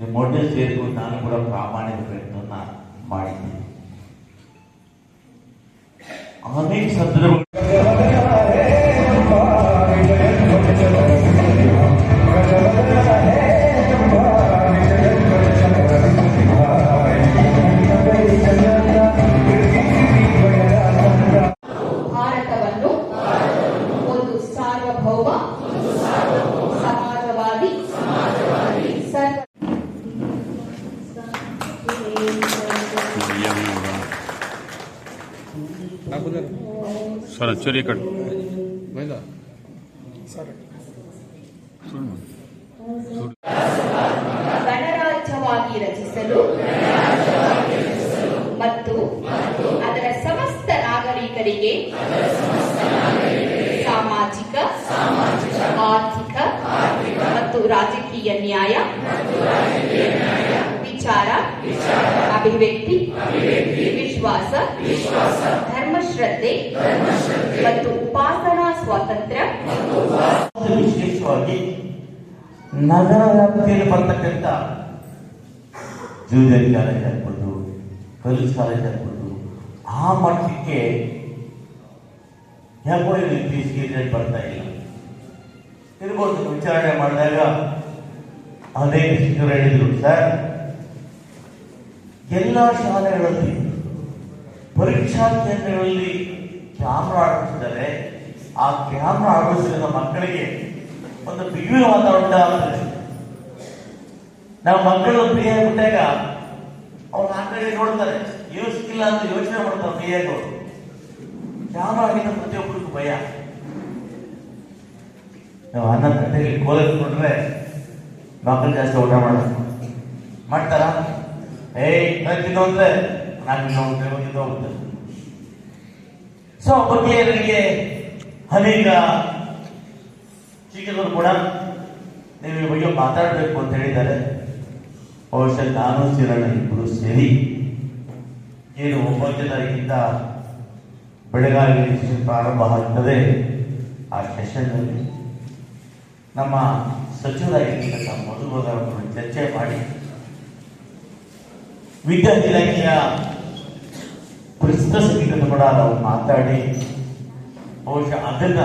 ನಿಮ್ಮೊಡನೆ ಸೇರಿಕೊಂಡು ನಾನು ಕೂಡ ಪ್ರಾಮಾಣಿಕ ಪ್ರಯತ್ನವನ್ನ ಮಾಡಿದ್ದೀನಿ. ಅನೇಕ ಸಂದರ್ಭ ಸರ್ ಅಚ್ಚರಿ ಕಟ್ ಗಣರಾಜ್ಯವಾಗಿ ರಚಿಸಲು ಮತ್ತು ಅದರ ಸಮಸ್ತ ನಾಗರಿಕರಿಗೆ ಸಾಮಾಜಿಕ ಆರ್ಥಿಕ ಮತ್ತು ರಾಜಕೀಯ ನ್ಯಾಯ ವಿಚಾರ ಅಭಿವ್ಯಕ್ತಿ ವಿಶ್ವಾಸ ಧರ್ಮಶ್ರದ್ಧೆ ಮತ್ತು ಉಪಾಸನಾ ಸ್ವಾತಂತ್ರ್ಯ. ವಿಶೇಷವಾಗಿ ನಗರ ವ್ಯಾಪ್ತಿಯಲ್ಲಿ ಬರ್ತಕ್ಕಂಥ ಜೂನಿಯರ್ ಕಾಲೇಜ್ ಆಗ್ಬೋದು ಕಲ್ಸ್ ಕಾಲೇಜ್ ಆಗ್ಬೋದು, ಆ ಮಟ್ಟಕ್ಕೆ ಯಾಕೋ ಇತ್ತೀಚೆಗೆ ಬರ್ತಾ ಇಲ್ಲ. ಇರ್ಬೋದು, ವಿಚಾರಣೆ ಮಾಡಿದಾಗ ಅದೇ ಹೇಳಿದ್ರು, ಸರ್, ಎಲ್ಲ ಶಾಲೆಗಳಲ್ಲಿ ಪರೀಕ್ಷಾ ಕೇಂದ್ರಗಳಲ್ಲಿ ಕ್ಯಾಮ್ರಾ ಆಡಿಸಿದರೆ ಆ ಕ್ಯಾಮ್ರಾ ಅಳವಡಿಸಿದ ಮಕ್ಕಳಿಗೆ ಒಂದು ಬಿಗುವಿನ ವಾತಾವರಣ ನಾವು ಮಕ್ಕಳು ಫ್ರೀ ಆಗಿಬಿಟ್ಟಾಗ ಅವ್ರು ಆ ಕಡೆ ನೋಡ್ತಾರೆ. ಯೋಚಿಸಿಲ್ಲ ಅಂತ ಯೋಚನೆ ಮಾಡ್ತಾರೆ ಫ್ರೀಯಾಗಿ ಅವರು ಕ್ಯಾಮ್ರಾ ಆಗಿದ್ದ ಪ್ರತಿಯೊಬ್ಬರಿಗೂ ಭಯ. ನಾವು ಹನ್ನೊಂದು ಗಂಟೆಗೆ ಕೋಲಕ್ಕೆ ಕೊಟ್ರೆ ಮಕ್ಕಳು ಜಾಸ್ತಿ ಊಟ ಮಾಡೋದು ಮಾಡ್ತಾರ? ಏಯ್, ತಿನ್ನೋ ಅಂದ್ರೆ ನಾನು ಎಂದು ಹೋಗ್ತದೆ ಸೊ ನನಗೆ ಅನೇಕ ಶಿಕ್ಷಕರು ಕೂಡ ನೀವು ಬಗ್ಗೆ ಮಾತಾಡಬೇಕು ಅಂತ ಹೇಳಿದ್ದಾರೆ. ಬಹುಶಃ ನಾನು ಸಿರಣ ಇಬ್ಬರು ಸೇರಿ ಏನು ಒಂಬತ್ತು ತಾರೀಕಿಂದ ಬೆಳಗಾವಿ ಸೆಷನ್ ಪ್ರಾರಂಭ ಆಗ್ತದೆ. ಆ ಸೆಷನ್ನಲ್ಲಿ ನಮ್ಮ ಸಚಿವರಾಗಿರ್ತಕ್ಕಂಥ ಮೊದಲು ಚರ್ಚೆ ಮಾಡಿ ವಿದ್ಯಾರ್ಥಿ ಇಲಾಖೆಯ ಪ್ರಸ್ತುತ ಸಂಗೀತದ ಕೂಡ ನಾವು ಮಾತಾಡಿ ಬಹುಶಃ ಅದನ್ನ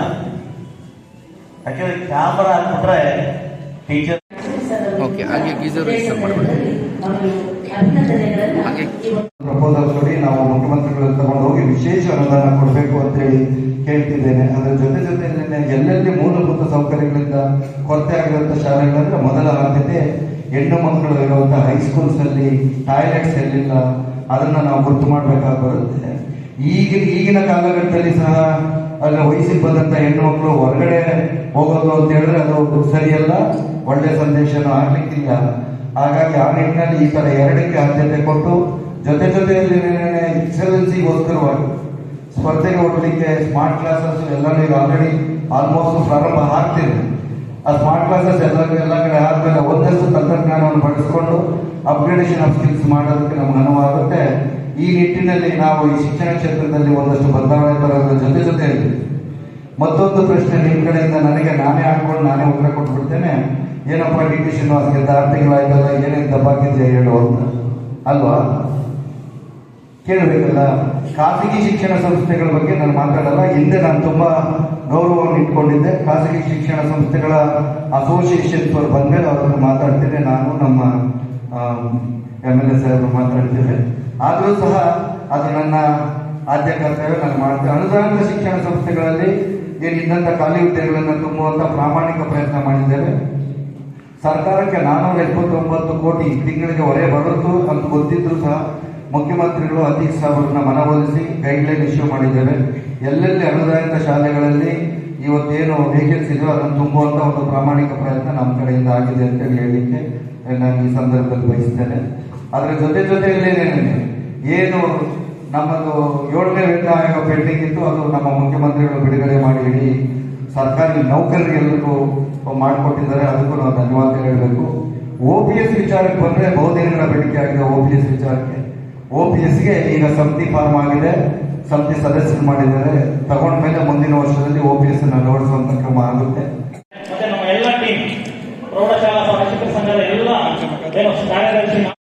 ಯಾಕೆಂದ್ರೆ ಕ್ಯಾಮರಾ ಹಾಕ್ಬಿಟ್ರೆ ಟೀಚರ್ ಓಕೆ ಹಾಗೆ ಗೀಸರ್ ಪ್ರಪೋಸಲ್ ಕೊಡಿ ನಾವು ಮುಖ್ಯಮಂತ್ರಿಗಳು ತಗೊಂಡು ಹೋಗಿ ವಿಶೇಷ ಅನುದಾನ ಕೊಡಬೇಕು ಅಂತೇಳಿ ಕೇಳ್ತಿದ್ದೇನೆ. ಅದರ ಜೊತೆ ಜೊತೆಯಲ್ಲಿ ಎಲ್ಲೆಲ್ಲಿ ಮೂಲಭೂತ ಸೌಕರ್ಯಗಳಿಂದ ಕೊರತೆ ಆಗಿರುವಂತಹ ಶಾಲೆಗಳಂದ್ರೆ ಮೊದಲ ಆದ್ಯತೆ ಹೆಣ್ಣು ಮಕ್ಕಳು ಇರುವಂತಹ ಹೈಸ್ಕೂಲ್ಸ್ ಅಲ್ಲಿ ಟಾಯ್ಲೆಟ್ಸ್ ಎಲ್ಲಿಲ್ಲ ಅದನ್ನ ನಾವು ಗುರುತು ಮಾಡಬೇಕಾಗಿ ಬರುತ್ತೆ ಈಗಿನ ಈಗಿನ ಕಾಲಘಟ್ಟದಲ್ಲಿ ಸಹ ಅಲ್ಲಿ ವಯಸ್ಸಿಗೆ ಬಂದಂತ ಹೆಣ್ಣು ಮಕ್ಕಳು ಹೊರಗಡೆ ಹೋಗೋದು ಅಂತ ಹೇಳಿದ್ರೆ ಅದು ಸರಿಯಲ್ಲ, ಒಳ್ಳೆ ಸಂದೇಶನೂ ಆಗ್ಲಿಕ್ಕಿಲ್ಲ. ಹಾಗಾಗಿ ಆ ನಿಟ್ಟಿನಲ್ಲಿ ಈ ತರ ಎರಡಕ್ಕೆ ಆದ್ಯತೆ ಕೊಟ್ಟು, ಜೊತೆ ಜೊತೆಯಲ್ಲಿ ಎಕ್ಸಲೆನ್ಸಿಗೋಸ್ಕರವಾಗಿ ಸ್ಪರ್ಧೆಗೆ ಹೋಗ್ಲಿಕ್ಕೆ ಸ್ಮಾರ್ಟ್ ಕ್ಲಾಸಸ್ ಎಲ್ಲ ಈಗ ಆಲ್ರೆಡಿ ಆಲ್ಮೋಸ್ಟ್ ಪ್ರಾರಂಭ ಆಗ್ತಿದೆ. ಆ ಸ್ಮಾರ್ಟ್ ಕ್ಲಾಸಸ್ ಎಲ್ಲ ಎಲ್ಲ ಕಡೆ ಆದ್ಮೇಲೆ ಒಂದಷ್ಟು ತಂತ್ರಜ್ಞಾನವನ್ನು ಬಳಸಿಕೊಂಡು ಅಪ್ಗ್ರೇಡೇಷನ್ ಆಫ್ ಸ್ಕಿಲ್ಸ್ ಮಾಡೋದಕ್ಕೆ ನಮ್ಗೆ ಅನುವಾಗುತ್ತೆ. ಈ ನಿಟ್ಟಿನಲ್ಲಿ ನಾವು ಈ ಶಿಕ್ಷಣ ಕ್ಷೇತ್ರದಲ್ಲಿ ಒಂದಷ್ಟು ಬದಲಾವಣೆ ತರೋದ್ರ ಜೊತೆ ಜೊತೆಯಲ್ಲಿ ಮತ್ತೊಂದು ಪ್ರಶ್ನೆ ನಿಮ್ಮ ಕಡೆಯಿಂದ ನನಗೆ ನಾನೇ ಹಾಕೊಂಡು ನಾನೇ ಉತ್ತರ ಕೊಟ್ಬಿಡ್ತೇನೆ. ಏನಪ್ಪ ಡಿ ಟಿ ಶ್ರೀನಿವಾಸ್ ಗೆದ್ದ ಆರು ತಿಂಗಳಾಯ್ತಲ್ಲ ಏನೇನು ದಬ್ಬಾಕಿದ್ಯಾ ಹೇಳು ಅಂತ. ಅಲ್ವಾ? ಕೇಳಬೇಕಲ್ಲ. ಖಾಸಗಿ ಶಿಕ್ಷಣ ಸಂಸ್ಥೆಗಳ ಬಗ್ಗೆ ನಾನು ಮಾತಾಡಲ್ಲ, ಹಿಂದೆ ನಾನು ತುಂಬಾ ಗೌರವವನ್ನು ಇಟ್ಕೊಂಡಿದ್ದೆ. ಖಾಸಗಿ ಶಿಕ್ಷಣ ಸಂಸ್ಥೆಗಳ ಅಸೋಸಿಯೇಷನ್ ಅವರು ಮೇಲೆ ಹತ್ರ ಮಾತಾಡ್ತೇನೆ ನಾನು ನಮ್ಮ ಎಂ ಎಲ್ ಎ ಅವರು ಮಾತಾಡ್ತೇವೆ ಆದರೂ ಸಹ ಅದು ನನ್ನ ಆದ್ಯ ಕರ್ತವ್ಯ. ನಾನು ಮಾಡ್ತೇನೆ ಅನುದಾನಿತ ಶಿಕ್ಷಣ ಸಂಸ್ಥೆಗಳಲ್ಲಿ ಏನಿದ್ದಂಥ ಖಾಲಿ ಹುದ್ದೆಗಳನ್ನು ತುಂಬುವಂತ ಪ್ರಾಮಾಣಿಕ ಪ್ರಯತ್ನ ಮಾಡಿದ್ದೇವೆ. ಸರ್ಕಾರಕ್ಕೆ ನಾನೂರ ಎಪ್ಪತ್ತೊಂಬತ್ತು ಕೋಟಿ ತಿಂಗಳಿಗೆ ಹೊರೆ ಬರುತ್ತು ಅಂತ ಗೊತ್ತಿದ್ರು ಸಹ ಮುಖ್ಯಮಂತ್ರಿಗಳು ಅಧ್ಯಕ್ಷ ಅವರನ್ನ ಮನವೊಲಿಸಿ ಗೈಡ್ಲೈನ್ ಇಶ್ಯೂ ಮಾಡಿದ್ದೇವೆ. ಎಲ್ಲೆಲ್ಲಿ ಅನುದಾನಿತ ಶಾಲೆಗಳಲ್ಲಿ ಇವತ್ತೇನು ವೇಕೆನ್ಸಿ ಇದೆಯೋ ಅದನ್ನು ತುಂಬುವಂತ ಒಂದು ಪ್ರಾಮಾಣಿಕ ಪ್ರಯತ್ನ ನಮ್ಮ ಕಡೆಯಿಂದ ಆಗಿದೆ ಅಂತ ಹೇಳಲಿಕ್ಕೆ ನಾನು ಈ ಸಂದರ್ಭದಲ್ಲಿ ಬಯಸ್ತೇನೆ. ಅದರ ಜೊತೆ ಜೊತೆಯಲ್ಲಿ ಏನು ನಮ್ಮದು ಏಳನೇ ವೇತನ ಆಯೋಗ ಪೆಂಡಿಂಗ್ ಇತ್ತು, ಅದು ನಮ್ಮ ಮುಖ್ಯಮಂತ್ರಿಗಳು ಬಿಡುಗಡೆ ಮಾಡಿ ಇಡೀ ಸರ್ಕಾರಿ ನೌಕರರಿಗೆಲ್ಲರಿಗೂ ಮಾಡಿಕೊಟ್ಟಿದ್ದಾರೆ. ಅದಕ್ಕೂ ನಾವು ಧನ್ಯವಾದ ಹೇಳಬೇಕು. ಓ ಪಿ ಎಸ್ ವಿಚಾರಕ್ಕೆ ಬಂದ್ರೆ ಬಹುದಿನಗಳ ಬೇಡಿಕೆ ಆಗಿದೆ ಓ ಪಿ ಎಸ್ ವಿಚಾರಕ್ಕೆ. ಒ ಪಿ ಈಗ ಸಮಿತಿ ಫಾರ್ಮ್ ಆಗಿದೆ. ಸಮಿತಿ ಸದಸ್ಯರು ಮಾಡಿದ್ದಾರೆ. ತಗೊಂಡ್ಮೇಲೆ ಮುಂದಿನ ವರ್ಷದಲ್ಲಿ ಒ ಪಿ ಎಸ್ ಅನ್ನು ಅಳವಡಿಸುವಂತ ಕ್ರಮ ಆಗುತ್ತೆ.